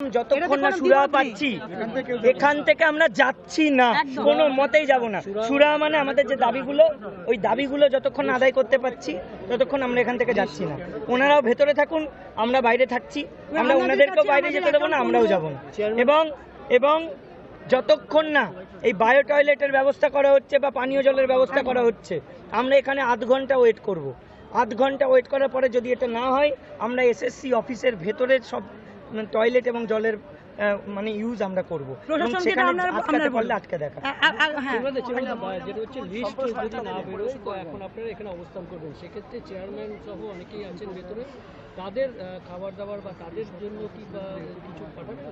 যতক্ষণ না সুরা পাচ্ছি এখান থেকে আমরা যাচ্ছি না। একদম। কোনো মতেই যাব না। সুরা মানে আমাদের যে দাবিগুলো ওই দাবিগুলো যতক্ষণ আদায় করতে পারছি ততক্ষণ আমরা এখান থেকে যাচ্ছি না। ওনারাও ভেতরে থাকুন আমরা বাইরে থাকছি। আমরা ওনাদেরকেও বাইরে যেতে দেবো না আমরাও। যাব না। এবং এবং যতক্ষণ না এই বায়ো টয়লেটের ব্যবস্থা করা হচ্ছে বা পানীয় জলের ব্যবস্থা করা হচ্ছে আমরা এখানে আধ ঘণ্টা ওয়েট করব। আধ ঘণ্টা ওয়েট করার পরে যদি এটা না হয় আমরা এসএসসি অফিসের ভেতরে সব টয়লেট এবং জলের মানে ইউজ আমরা করব। সেখানে। আটকে দেখা। হ্যাঁ। যেটা হচ্ছে লিস্ট যদি না বেরোয় তো এখন আপনারা এখানে অবস্থান করবেন। সেক্ষেত্রে চেয়ারম্যান সহ অনেকেই আছেন ভেতরে। তাদের খাবার দাবার বা তাদের জন্য কি বা কিছু পাঠাবেন?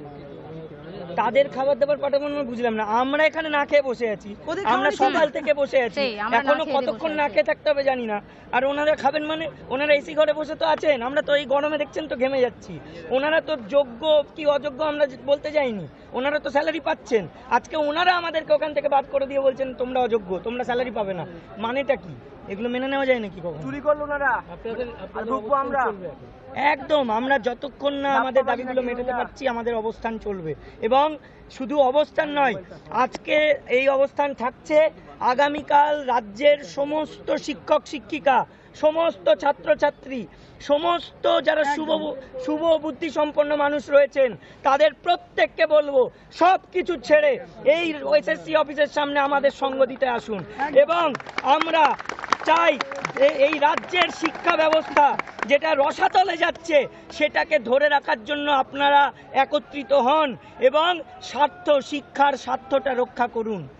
তাদের খাবার দাবার পাঠাবো না বুঝলাম না। আমরা এখানে না খেয়ে বসে আছি। আমরা সকাল থেকে বসে আছি। এখনও কতক্ষণ না খেয়ে থাকতে হবে জানি না। আর ওনারা খাবেন মানে ওনারা এসি ঘরে বসে তো আছেন। আমরা তো এই গরমে দেখছেন তো ঘেমে যাচ্ছি। ওনারা তো যোগ্য কি অযোগ্য আমরা বলতে যাইনি। ওনারা তো স্যালারি পাচ্ছেন। আজকে ওনারা আমাদেরকে ওখান থেকে বাদ করে দিয়ে বলছেন তোমরা অযোগ্য তোমরা স্যালারি পাবে না। মানেটা কি? এগুলো মেনে নেওয়া যায় নাকি কখন? চুরি করল ওনারা। ঢুকবো আমরা। একদম আমরা যতক্ষণ না আমাদের দাবিগুলো মেটাতে পারছি আমাদের অবস্থান চলবে। এবং শুধু অবস্থান নয় আজকে এই অবস্থান থাকছে আগামীকাল রাজ্যের সমস্ত শিক্ষক শিক্ষিকা সমস্ত ছাত্রছাত্রী সমস্ত যারা শুভ শুভ বুদ্ধি সম্পন্ন মানুষ রয়েছেন তাদের প্রত্যেককে বলব সব কিছু ছেড়ে এই এসএসসি অফিসের সামনে আমাদের সঙ্গ দিতে আসুন। এবং আমরা চাই এই রাজ্যের শিক্ষা ব্যবস্থা যেটা রসাতলে যাচ্ছে সেটাকে ধরে রাখার জন্য আপনারা একত্রিত হন এবং স্বার্থ শিক্ষার স্বার্থটা রক্ষা করুন।